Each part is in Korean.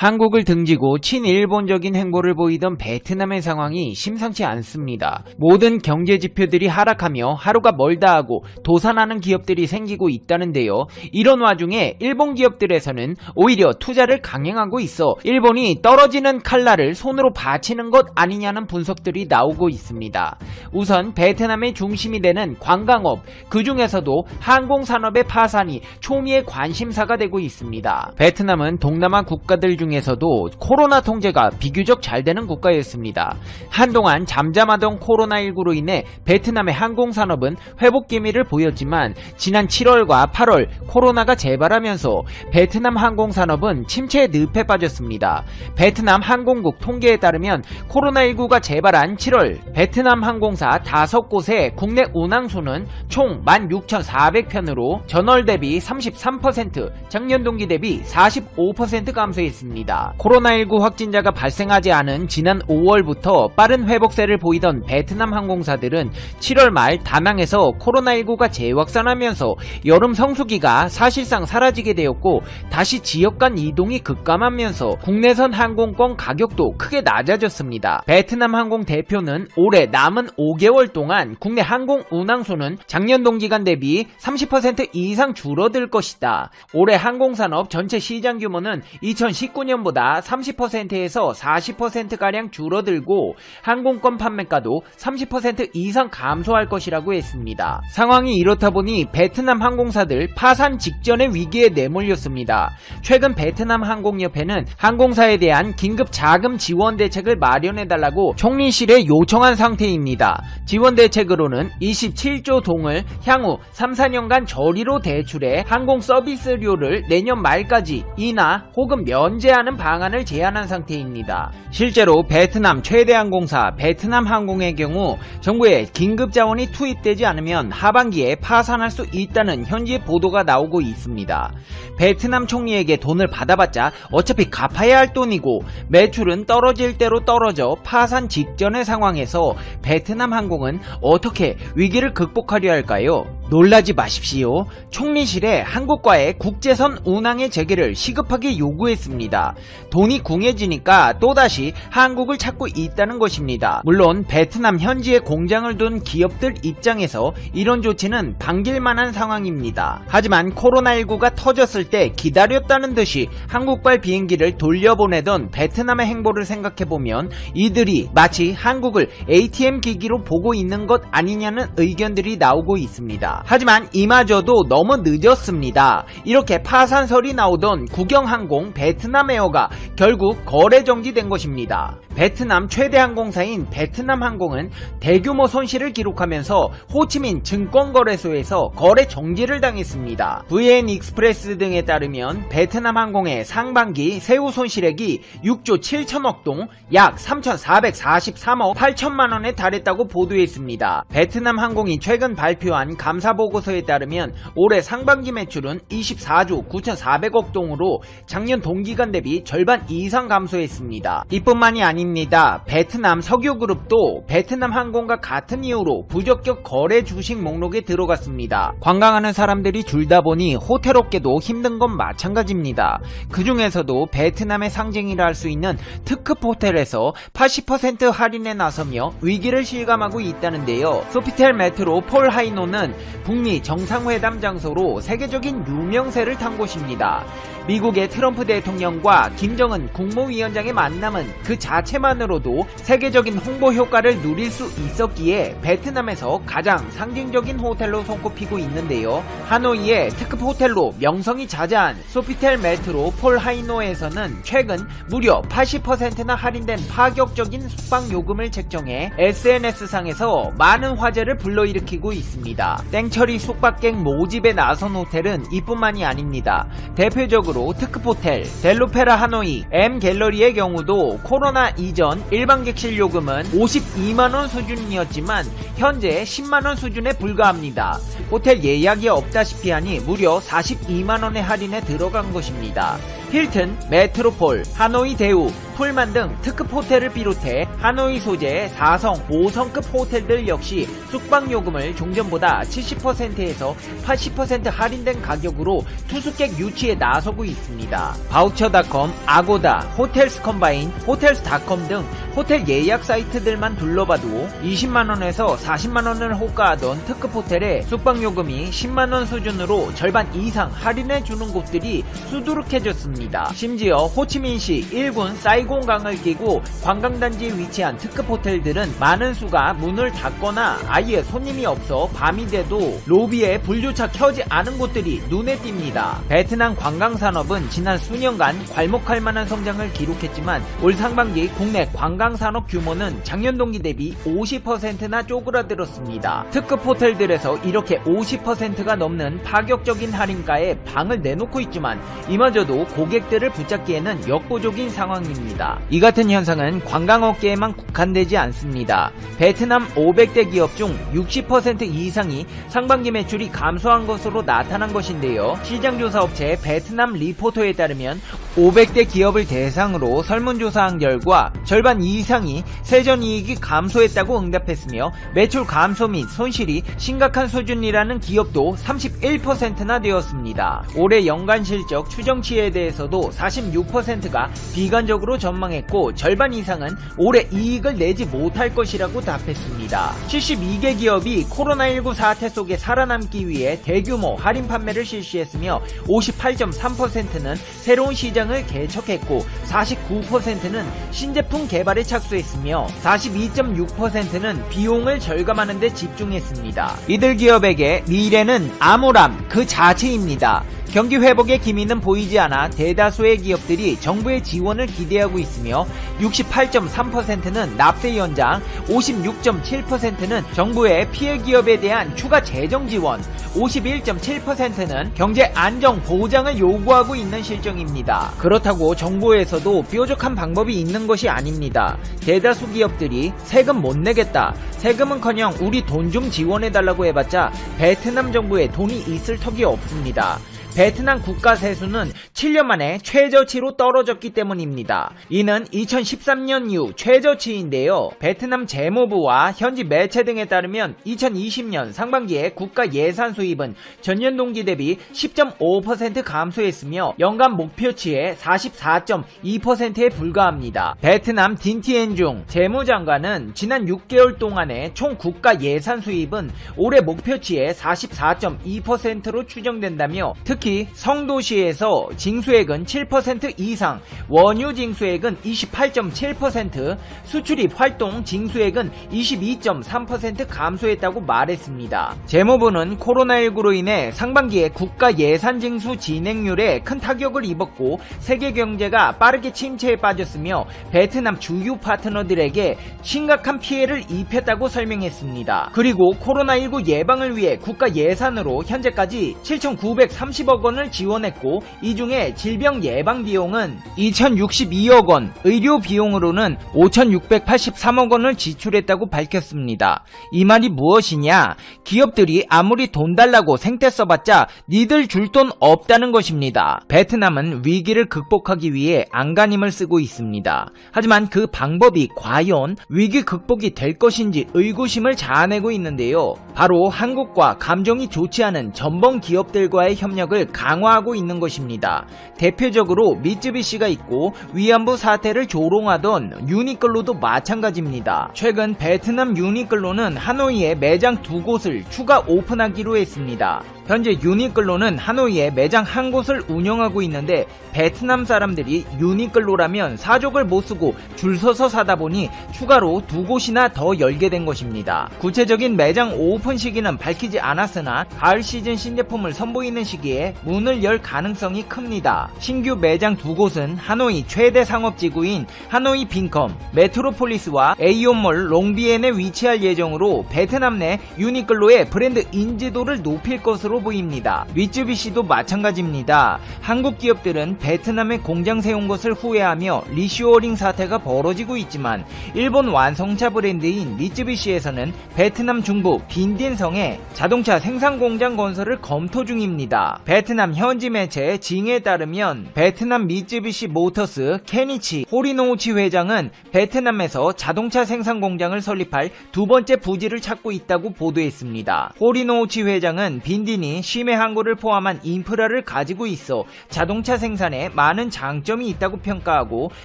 한국을 등지고 친일본적인 행보를 보이던 베트남의 상황이 심상치 않습니다. 모든 경제 지표들이 하락하며 하루가 멀다 하고 도산하는 기업들이 생기고 있다는데요. 이런 와중에 일본 기업들에서는 오히려 투자를 강행하고 있어 일본이 떨어지는 칼날을 손으로 받치는 것 아니냐는 분석들이 나오고 있습니다. 우선 베트남의 중심이 되는 관광업, 그 중에서도 항공산업의 파산이 초미의 관심사가 되고 있습니다. 베트남은 동남아 국가들 중 에서도 코로나 통제가 비교적 잘 되는 국가였습니다. 한동안 잠잠하던 코로나19로 인해 베트남의 항공산업은 회복 기미를 보였지만 지난 7월과 8월 코로나가 재발하면서 베트남 항공산업은 침체의 늪에 빠졌습니다. 베트남 항공국 통계에 따르면 코로나19가 재발한 7월 베트남 항공사 5곳의 국내 운항수는 총 16,400편으로 전월 대비 33%, 작년 동기 대비 45% 감소했습니다. 코로나19 확진자가 발생하지 않은 지난 5월부터 빠른 회복세를 보이던 베트남 항공사들은 7월 말 다낭에서 코로나19가 재확산하면서 여름 성수기가 사실상 사라지게 되었고 다시 지역 간 이동이 급감하면서 국내선 항공권 가격도 크게 낮아졌습니다. 베트남 항공 대표는 올해 남은 5개월 동안 국내 항공 운항수는 작년 동기간 대비 30% 이상 줄어들 것이다. 올해 항공산업 전체 시장 규모는 2019년 보다 30%에서 40%가량 줄어들고 항공권 판매가도 30% 이상 감소할 것이라고 했습니다. 상황이 이렇다 보니 베트남 항공사들 파산 직전의 위기에 내몰렸습니다. 최근 베트남 항공협회는 항공사에 대한 긴급 자금 지원 대책을 마련해달라고 총리실에 요청한 상태입니다. 지원 대책으로는 27조 동을 향후 3, 4년간 저리로 대출해 항공 서비스료를 내년 말까지 인하 혹은 면제하는 방안을 제안한 상태입니다. 실제로 베트남 최대 항공사 베트남 항공의 경우 정부의 긴급 자원이 투입되지 않으면 하반기에 파산할 수 있다는 현지 보도가 나오고 있습니다. 베트남 총리에게 돈을 받아봤자 어차피 갚아야 할 돈이고 매출은 떨어질 대로 떨어져 파산 직전의 상황에서 베트남 항공은 어떻게 위기를 극복하려 할까요? 놀라지 마십시오. 총리실에 한국과의 국제선 운항의 재개를 시급하게 요구했습니다. 돈이 궁해지니까 또다시 한국을 찾고 있다는 것입니다. 물론 베트남 현지에 공장을 둔 기업들 입장에서 이런 조치는 반길만한 상황입니다. 하지만 코로나19가 터졌을 때 기다렸다는 듯이 한국발 비행기를 돌려보내던 베트남의 행보를 생각해보면 이들이 마치 한국을 ATM 기기로 보고 있는 것 아니냐는 의견들이 나오고 있습니다. 하지만 이마저도 너무 늦었습니다. 이렇게 파산설이 나오던 국영항공 베트남에어가 결국 거래 정지된 것입니다. 베트남 최대 항공사인 베트남 항공은 대규모 손실을 기록하면서 호치민 증권거래소에서 거래 정지를 당했습니다. VN 익스프레스 등에 따르면 베트남 항공의 상반기 세후 손실액이 6조 7천억 동 약 3,443억 8천만 원에 달했다고 보도했습니다. 베트남 항공이 최근 발표한 감사 보고서에 따르면 올해 상반기 매출은 24조 9,400억 동으로 작년 동기간 대비 절반 이상 감소했습니다. 이뿐만이 아닙니다. 베트남 석유그룹도 베트남 항공과 같은 이유로 부적격 거래 주식 목록에 들어갔습니다. 관광하는 사람들이 줄다 보니 호텔업계도 힘든 건 마찬가지입니다. 그 중에서도 베트남의 상징이라 할 수 있는 특급 호텔에서 80% 할인에 나서며 위기를 실감하고 있다는데요. 소피텔 메트로 폴 하이노는 북미 정상회담 장소로 세계적인 유명세를 탄 곳입니다. 미국의 트럼프 대통령과 김정은 국무위원장의 만남은 그 자체만으로도 세계적인 홍보 효과를 누릴 수 있었기에 베트남에서 가장 상징적인 호텔로 손꼽히고 있는데요. 하노이의 특급 호텔로 명성이 자자한 소피텔 메트로 폴 하이노에서는 최근 무려 80%나 할인된 파격적인 숙박 요금을 책정해 SNS상에서 많은 화제를 불러일으키고 있습니다. 땡처리 숙박객 모집에 나선 호텔은 이뿐만이 아닙니다. 대표적으로 특급 호텔, 델로페라 하노이, M 갤러리의 경우도 코로나 이전 일반 객실 요금은 52만원 수준이었지만 현재 10만원 수준에 불과합니다. 호텔 예약이 없다시피 하니 무려 42만원의 할인에 들어간 것입니다. 힐튼, 메트로폴, 하노이 대우, 풀만 등 특급 호텔을 비롯해 하노이 소재 4성, 5성급 호텔들 역시 숙박요금을 종전보다 70%에서 80% 할인된 가격으로 투숙객 유치에 나서고 있습니다. 바우처닷컴, 아고다, 호텔스 컴바인, 호텔스닷컴 등 호텔 예약 사이트들만 둘러봐도 20만원에서 40만원을 호가하던 특급 호텔에 숙박요금이 10만원 수준으로 절반 이상 할인해 주는 곳들이 수두룩해졌습니다. 심지어 호치민시 1군 사이공강을 끼고 관광단지에 위치한 특급 호텔들은 많은 수가 문을 닫거나 아예 손님이 없어 밤이 돼도 로비에 불조차 켜지 않은 곳들이 눈에 띕니다. 베트남 관광산업은 지난 수년간 괄목할 만한 성장을 기록했지만 올 상반기 국내 관광산업 규모는 작년 동기 대비 50%나 쪼그라들었습니다. 특급 호텔들에서 이렇게 50%가 넘는 파격적인 할인가에 방을 내놓고 있지만 이마저도 고객 들을 붙잡기에는 역부족인 상황입니다. 이 같은 현상은 관광업계에만 국한되지 않습니다. 베트남 500대 기업 중 60% 이상이 상반기 매출이 감소한 것으로 나타난 것인데요. 시장조사업체 베트남 리포터에 따르면 500대 기업을 대상으로 설문조사한 결과 절반 이상이 세전이익이 감소했다고 응답했으며 매출 감소 및 손실이 심각한 수준이라는 기업도 31%나 되었습니다. 올해 연간 실적 추정치에 대해서 도 46%가 비관적으로 전망했고 절반 이상은 올해 이익을 내지 못할 것이라고 답했습니다. 72개 기업이 코로나19 사태 속에 살아남기 위해 대규모 할인 판매를 실시했으며 58.3%는 새로운 시장을 개척했고 49%는 신제품 개발에 착수했으며 42.6%는 비용을 절감하는 데 집중했습니다. 이들 기업에게 미래는 암울함 그 자체입니다. 경기 회복의 기미는 보이지 않아 대다수의 기업들이 정부의 지원을 기대하고 있으며 68.3%는 납세 연장, 56.7%는 정부의 피해 기업에 대한 추가 재정 지원, 51.7%는 경제 안정 보장을 요구하고 있는 실정입니다. 그렇다고 정부에서도 뾰족한 방법이 있는 것이 아닙니다. 대다수 기업들이 세금 못 내겠다. 세금은커녕 우리 돈 좀 지원해달라고 해봤자 베트남 정부에 돈이 있을 턱이 없습니다. 베트남 국가 세수는 7년 만에 최저치로 떨어졌기 때문입니다. 이는 2013년 이후 최저치인데요. 베트남 재무부와 현지 매체 등에 따르면 2020년 상반기에 국가 예산 수입은 전년 동기 대비 10.5% 감소했으며 연간 목표치의 44.2%에 불과합니다. 베트남 딘티엔 중 재무장관은 지난 6개월 동안의 총 국가 예산 수입은 올해 목표치의 44.2%로 추정된다며 특히 성도시에서 징수액은 7% 이상, 원유 징수액은 28.7%, 수출입 활동 징수액은 22.3% 감소했다고 말했습니다. 재무부는 코로나19로 인해 상반기에 국가 예산 징수 진행률에 큰 타격을 입었고 세계 경제가 빠르게 침체에 빠졌으며 베트남 주요 파트너들에게 심각한 피해를 입혔다고 설명했습니다. 그리고 코로나19 예방을 위해 국가 예산으로 현재까지 7,930억 원을 지원했고 이 중에 질병 예방 비용은 2,062억 원, 의료 비용으로는 5,683억 원을 지출했다고 밝혔습니다. 이 말이 무엇이냐? 기업들이 아무리 돈 달라고 생떼 써봤자 니들 줄 돈 없다는 것입니다. 베트남은 위기를 극복하기 위해 안간힘을 쓰고 있습니다. 하지만 그 방법이 과연 위기 극복이 될 것인지 의구심을 자아내고 있는데요. 바로 한국과 감정이 좋지 않은 전범 기업들과의 협력을 강화하고 있는 것입니다. 대표적으로 미쯔비시가 있고 위안부 사태를 조롱하던 유니클로도 마찬가지입니다. 최근 베트남 유니클로는 하노이에 매장 두 곳을 추가 오픈하기로 했습니다. 현재 유니클로는 하노이에 매장 한 곳을 운영하고 있는데 베트남 사람들이 유니클로라면 사족을 못 쓰고 줄 서서 사다 보니 추가로 두 곳이나 더 열게 된 것입니다. 구체적인 매장 오픈 시기는 밝히지 않았으나 가을 시즌 신제품을 선보이는 시기에 문을 열 가능성이 큽니다. 신규 매장 두 곳은 하노이 최대 상업지구인 하노이 빈컴, 메트로폴리스와 에이온몰 롱비엔에 위치할 예정으로 베트남 내 유니클로의 브랜드 인지도를 높일 것으로 보입니다. 미쯔비시도 마찬가지입니다. 한국 기업들은 베트남에 공장 세운 것을 후회하며 리쇼어링 사태가 벌어지고 있지만 일본 완성차 브랜드인 미쯔비시에서는 베트남 중부 빈딘성에 자동차 생산 공장 건설을 검토 중입니다. 베 베트남 현지 매체 징에 따르면 베트남 미쯔비시 모터스 케니치 호리노우치 회장은 베트남에서 자동차 생산 공장을 설립할 두 번째 부지를 찾고 있다고 보도했습니다. 호리노우치 회장은 빈딘이 심해 항구를 포함한 인프라를 가지고 있어 자동차 생산에 많은 장점이 있다고 평가하고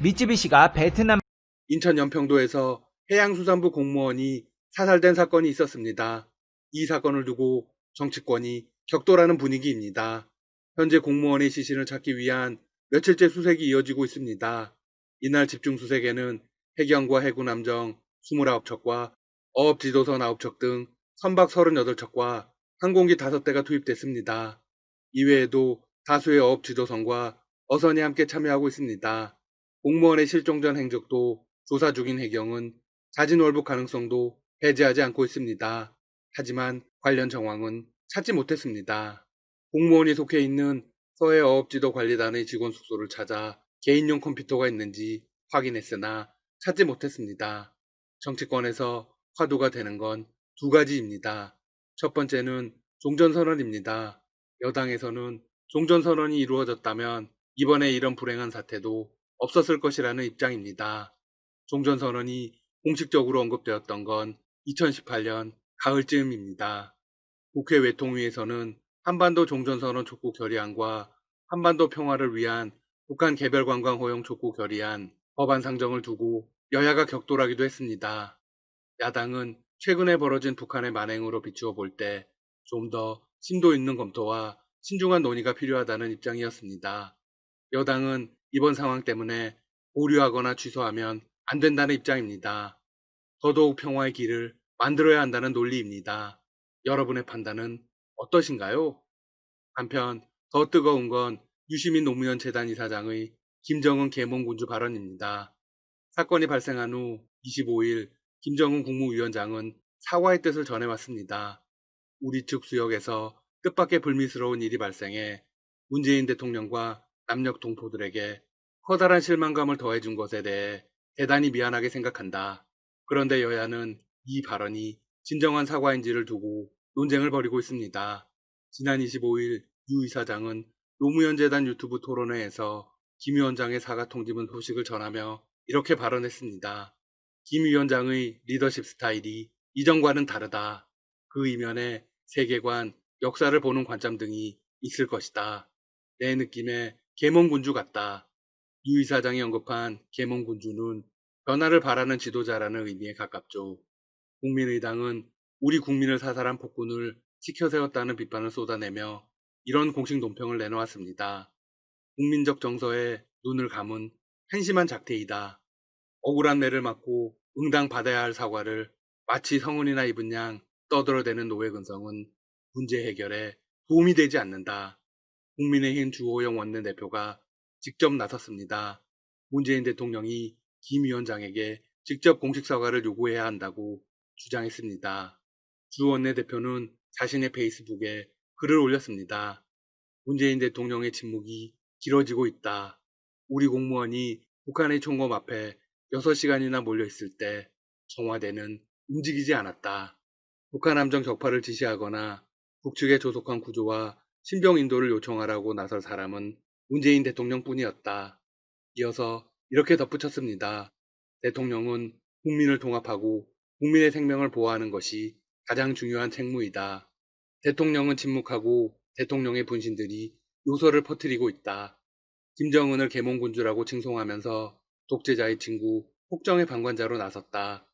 미쯔비시가 베트남 인천 연평도에서 해양수산부 공무원이 사살된 사건이 있었습니다. 이 사건을 두고 정치권이 격돌하는 분위기입니다. 현재 공무원의 시신을 찾기 위한 며칠째 수색이 이어지고 있습니다. 이날 집중 수색에는 해경과 해군 함정 29척과 어업 지도선 9척 등 선박 38척과 항공기 5대가 투입됐습니다. 이외에도 다수의 어업 지도선과 어선이 함께 참여하고 있습니다. 공무원의 실종 전 행적도 조사 중인 해경은 자진 월북 가능성도 배제하지 않고 있습니다. 하지만 관련 정황은 찾지 못했습니다. 공무원이 속해 있는 서해 어업지도 관리단의 직원 숙소를 찾아 개인용 컴퓨터가 있는지 확인했으나 찾지 못했습니다. 정치권에서 화두가 되는 건 두 가지입니다. 첫 번째는 종전선언입니다. 여당에서는 종전선언이 이루어졌다면 이번에 이런 불행한 사태도 없었을 것이라는 입장입니다. 종전선언이 공식적으로 언급되었던 건 2018년 가을쯤입니다. 국회 외통위에서는 한반도 종전선언 촉구 결의안과 한반도 평화를 위한 북한 개별 관광 허용 촉구 결의안 법안 상정을 두고 여야가 격돌하기도 했습니다. 야당은 최근에 벌어진 북한의 만행으로 비추어 볼 때 좀 더 심도 있는 검토와 신중한 논의가 필요하다는 입장이었습니다. 여당은 이번 상황 때문에 보류하거나 취소하면 안 된다는 입장입니다. 더더욱 평화의 길을 만들어야 한다는 논리입니다. 여러분의 판단은 어떠신가요? 한편 더 뜨거운 건 유시민 노무현 재단 이사장의 김정은 계몽군주 발언입니다. 사건이 발생한 후 25일 김정은 국무위원장은 사과의 뜻을 전해왔습니다. 우리 측 수역에서 뜻밖의 불미스러운 일이 발생해 문재인 대통령과 남녘 동포들에게 커다란 실망감을 더해준 것에 대해 대단히 미안하게 생각한다. 그런데 여야는 이 발언이 진정한 사과인지를 두고 논쟁을 벌이고 있습니다. 지난 25일 유 이사장은 노무현 재단 유튜브 토론회에서 김 위원장의 사과 통지문 소식을 전하며 이렇게 발언했습니다. 김 위원장의 리더십 스타일이 이전과는 다르다. 그 이면에 세계관, 역사를 보는 관점 등이 있을 것이다. 내 느낌에 계몽군주 같다. 유 이사장이 언급한 계몽군주는 변화를 바라는 지도자라는 의미에 가깝죠. 국민의당은 우리 국민을 사살한 폭군을 지켜세웠다는 비판을 쏟아내며 이런 공식 논평을 내놓았습니다. 국민적 정서에 눈을 감은 한심한 작태이다. 억울한 매를 맞고 응당 받아야 할 사과를 마치 성은이나 입은 양 떠들어대는 노회 근성은 문제 해결에 도움이 되지 않는다. 국민의힘 주호영 원내대표가 직접 나섰습니다. 문재인 대통령이 김 위원장에게 직접 공식 사과를 요구해야 한다고 주장했습니다. 주 원내대표는 자신의 페이스북에 글을 올렸습니다. 문재인 대통령의 침묵이 길어지고 있다. 우리 공무원이 북한의 총검 앞에 6시간이나 몰려있을 때 청와대는 움직이지 않았다. 북한 함정 격파를 지시하거나 북측의 조속한 구조와 신병 인도를 요청하라고 나설 사람은 문재인 대통령 뿐이었다. 이어서 이렇게 덧붙였습니다. 대통령은 국민을 통합하고 국민의 생명을 보호하는 것이 가장 중요한 책무이다. 대통령은 침묵하고 대통령의 분신들이 요소를 퍼뜨리고 있다. 김정은을 계몽군주라고 칭송하면서 독재자의 친구 폭정의 방관자로 나섰다.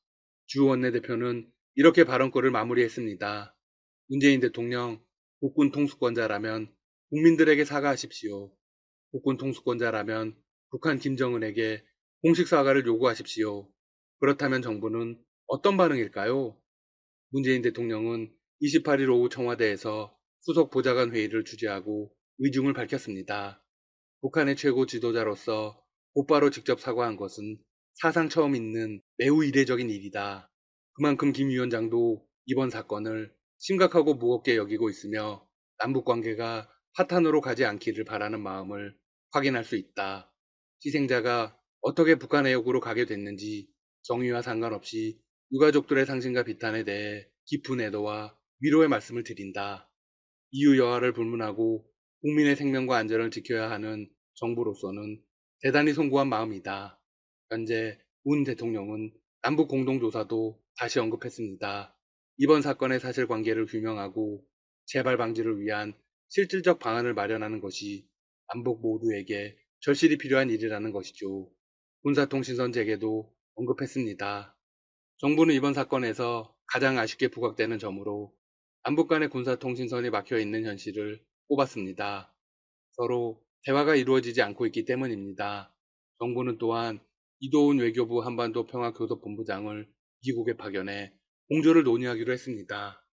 주 원내대표는 이렇게 발언글을 마무리했습니다. 문재인 대통령, 국군 통수권자라면 국민들에게 사과하십시오. 국군 통수권자라면 북한 김정은에게 공식 사과를 요구하십시오. 그렇다면 정부는 어떤 반응일까요? 문재인 대통령은 28일 오후 청와대에서 수석 보좌관 회의를 주재하고 의중을 밝혔습니다. 북한의 최고 지도자로서 곧바로 직접 사과한 것은 사상 처음 있는 매우 이례적인 일이다. 그만큼 김 위원장도 이번 사건을 심각하고 무겁게 여기고 있으며 남북 관계가 파탄으로 가지 않기를 바라는 마음을 확인할 수 있다. 희생자가 어떻게 북한 해역으로 가게 됐는지 정의와 상관없이 유가족들의 상심과 비탄에 대해 깊은 애도와 위로의 말씀을 드린다. 이유 여하를 불문하고 국민의 생명과 안전을 지켜야 하는 정부로서는 대단히 송구한 마음이다. 현재 문 대통령은 남북 공동조사도 다시 언급했습니다. 이번 사건의 사실관계를 규명하고 재발 방지를 위한 실질적 방안을 마련하는 것이 남북 모두에게 절실히 필요한 일이라는 것이죠. 군사통신선 재개도 언급했습니다. 정부는 이번 사건에서 가장 아쉽게 부각되는 점으로 남북 간의 군사통신선이 막혀 있는 현실을 꼽았습니다. 서로 대화가 이루어지지 않고 있기 때문입니다. 정부는 또한 이도훈 외교부 한반도 평화교섭본부장을 미국에 파견해 공조를 논의하기로 했습니다.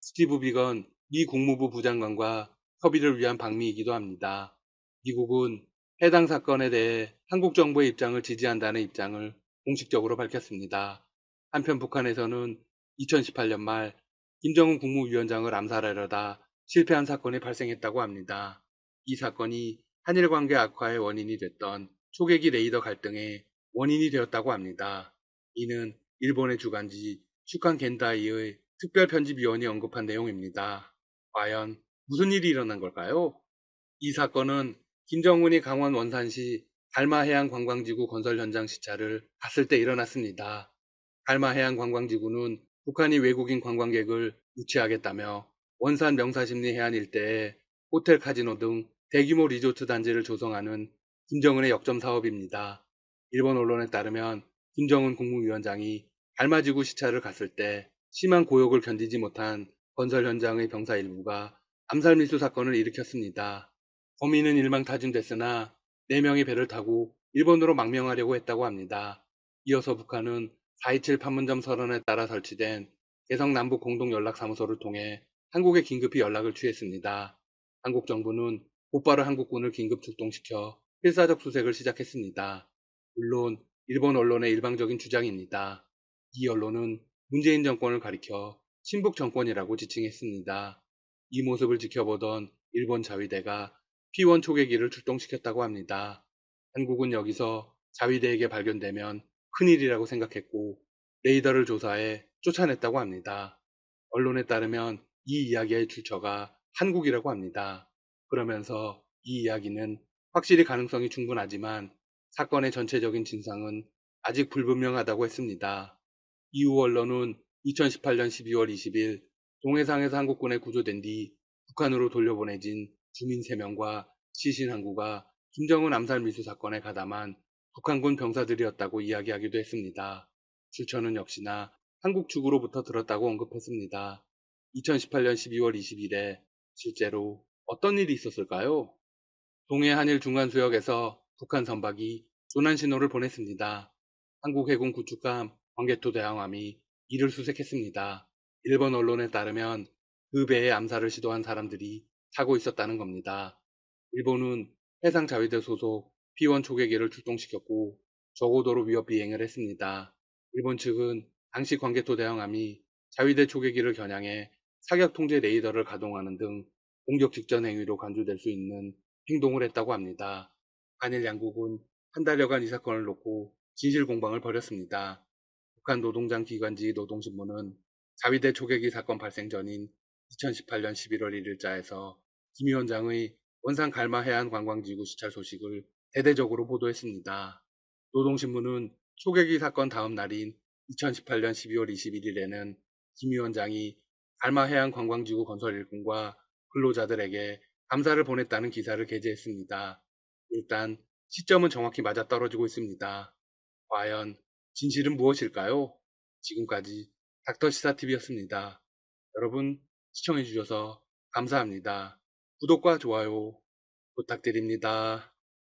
스티브 비건 미 국무부 부장관과 협의를 위한 방미이기도 합니다. 미국은 해당 사건에 대해 한국 정부의 입장을 지지한다는 입장을 공식적으로 밝혔습니다. 한편 북한에서는 2018년 말 김정은 국무위원장을 암살하려다 실패한 사건이 발생했다고 합니다. 이 사건이 한일 관계 악화의 원인이 됐던 초계기 레이더 갈등의 원인이 되었다고 합니다. 이는 일본의 주간지 슈칸 겐다이의 특별 편집위원이 언급한 내용입니다. 과연 무슨 일이 일어난 걸까요? 이 사건은 김정은이 강원 원산시 달마해안 관광지구 건설 현장 시찰을 갔을 때 일어났습니다. 달마해안 관광지구는 북한이 외국인 관광객을 유치하겠다며 원산 명사심리 해안 일대에 호텔 카지노 등 대규모 리조트 단지를 조성하는 김정은의 역점 사업입니다. 일본 언론에 따르면 김정은 국무위원장이 달마지구 시찰을 갔을 때 심한 고욕을 견디지 못한 건설 현장의 병사 일부가 암살 미수 사건을 일으켰습니다. 범인은 일망타진됐으나 4명이 배를 타고 일본으로 망명하려고 했다고 합니다. 이어서 북한은 4.27 판문점 선언에 따라 설치된 개성 남북 공동 연락 사무소를 통해 한국에 긴급히 연락을 취했습니다. 한국 정부는 곧바로 한국군을 긴급 출동시켜 필사적 수색을 시작했습니다. 물론 일본 언론의 일방적인 주장입니다. 이 언론은 문재인 정권을 가리켜 친북 정권이라고 지칭했습니다. 이 모습을 지켜보던 일본 자위대가 P1 초계기를 출동시켰다고 합니다. 한국은 여기서 자위대에게 발견되면 큰일이라고 생각했고 레이더를 조사해 쫓아냈다고 합니다. 언론에 따르면 이 이야기의 출처가 한국이라고 합니다. 그러면서 이 이야기는 확실히 가능성이 충분하지만 사건의 전체적인 진상은 아직 불분명하다고 했습니다. 이후 언론은 2018년 12월 20일 동해상에서 한국군에 구조된 뒤 북한으로 돌려보내진 주민 3명과 시신 항구가 김정은 암살 미수 사건에 가담한 북한군 병사들이었다고 이야기하기도 했습니다. 출처는 역시나 한국 측으로부터 들었다고 언급했습니다. 2018년 12월 20일에 실제로 어떤 일이 있었을까요? 동해 한일 중간 수역에서 북한 선박이 조난 신호를 보냈습니다. 한국 해군 구축함 광개토 대항함이 이를 수색했습니다. 일본 언론에 따르면 그 배에 암살을 시도한 사람들이 타고 있었다는 겁니다. 일본은 해상 자위대 소속 P1 초계기를 출동시켰고 저고도로 위협 비행을 했습니다. 일본 측은 당시 광개토 대항함이 자위대 초계기를 겨냥해 사격 통제 레이더를 가동하는 등 공격 직전 행위로 간주될 수 있는 행동을 했다고 합니다. 한일 양국은 한 달여간 이 사건을 놓고 진실 공방을 벌였습니다. 북한 노동장 기관지 노동신문은 자위대 초계기 사건 발생 전인 2018년 11월 1일자에서 김 위원장의 원산 갈마 해안 관광지구 시찰 소식을 대대적으로 보도했습니다. 노동신문은 초계기 사건 다음 날인 2018년 12월 21일에는 김 위원장이 갈마 해안 관광지구 건설 일꾼과 근로자들에게 감사를 보냈다는 기사를 게재했습니다. 일단 시점은 정확히 맞아떨어지고 있습니다. 과연 진실은 무엇일까요? 지금까지 닥터시사TV였습니다. 여러분 시청해주셔서 감사합니다. 구독과 좋아요 부탁드립니다.